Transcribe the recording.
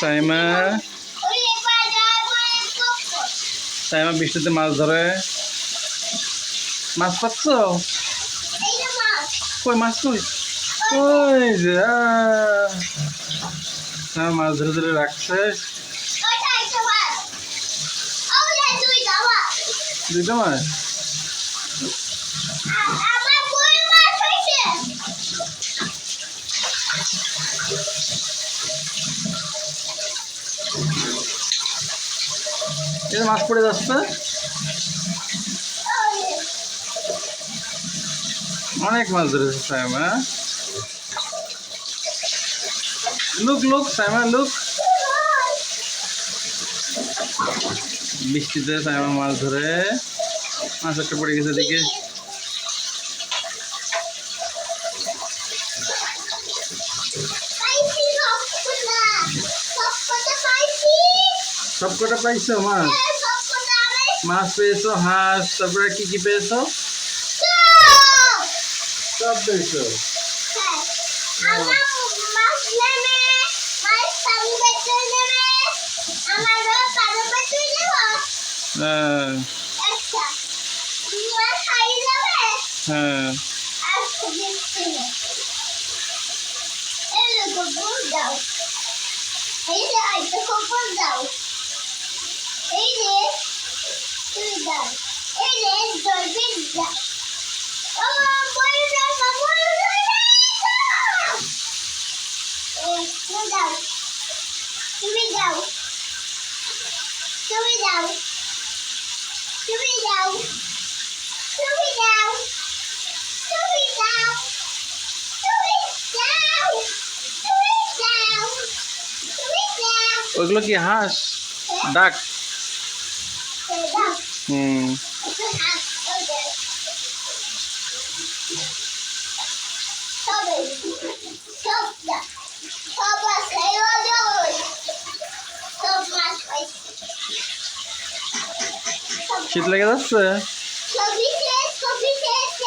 সাইমা সাইমা বৃষ্টিতে মাছ ধরে। মাছ পাচ্ছ? কই মাছ কই? ওই যে মাছ ধরে ধরে রাখছে। দুইটা মাছ? যে মাছ পড়ে যাচ্ছে। অনেক মাছ ধরেছে Saima look look Saima look বৃষ্টিতে সাইমা মাছ ধরে। মাছ একটা পড়ে গেছে দিকে সব কটা পাইছো মাছ? মাছ পেয়েছ হাঁস তারপরে কি কি পেয়েছ? সব পেয়েছ? আমার মাছ Here we go. Here we go. Here we go. Here we go. Here we go. ওগুলো কি হাঁস ডাক হুম শীত লেগে যাচ্ছে